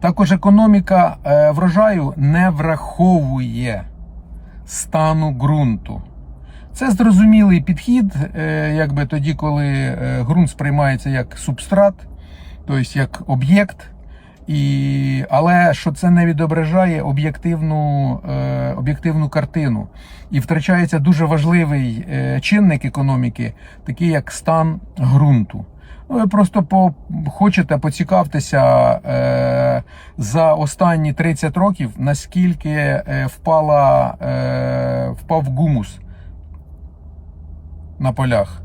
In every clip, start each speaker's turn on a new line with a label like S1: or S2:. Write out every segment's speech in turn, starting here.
S1: Також економіка е, врожаю не враховує стану ґрунту. Це зрозумілий підхід, е, якби тоді, коли е, ґрунт сприймається як субстрат, тобто як об'єкт. І, але що це не відображає об'єктивну, е, об'єктивну картину. І втрачається дуже важливий чинник економіки, такий як стан ґрунту. Ну, ви просто по, хочете поцікавтеся е, за останні 30 років, наскільки е, впала, е, впав гумус на полях,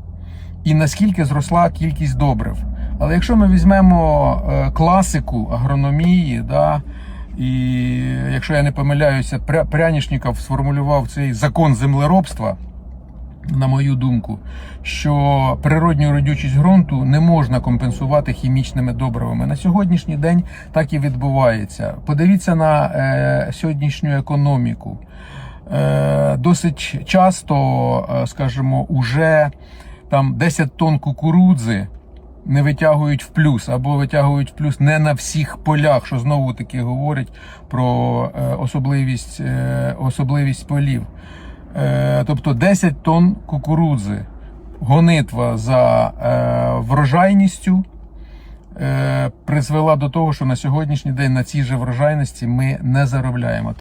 S1: і наскільки зросла кількість добрив. Але якщо ми візьмемо е, класику агрономії, да, і якщо я не помиляюся, Пря- Прянішніков сформулював цей закон землеробства, на мою думку, що природню родючість ґрунту не можна компенсувати хімічними добривами. На сьогоднішній день так і відбувається. Подивіться на е, сьогоднішню економіку. Е, досить часто, е, скажімо, уже там 10 тонн кукурудзи не витягують в плюс або витягують в плюс не на всіх полях, що знову таки говорить про е, особливість, е, особливість полів. Е, Тобто 10 тонн кукурудзи, гонитва за е, врожайністю е, призвела до того, що на сьогоднішній день на цій же врожайності ми не заробляємо.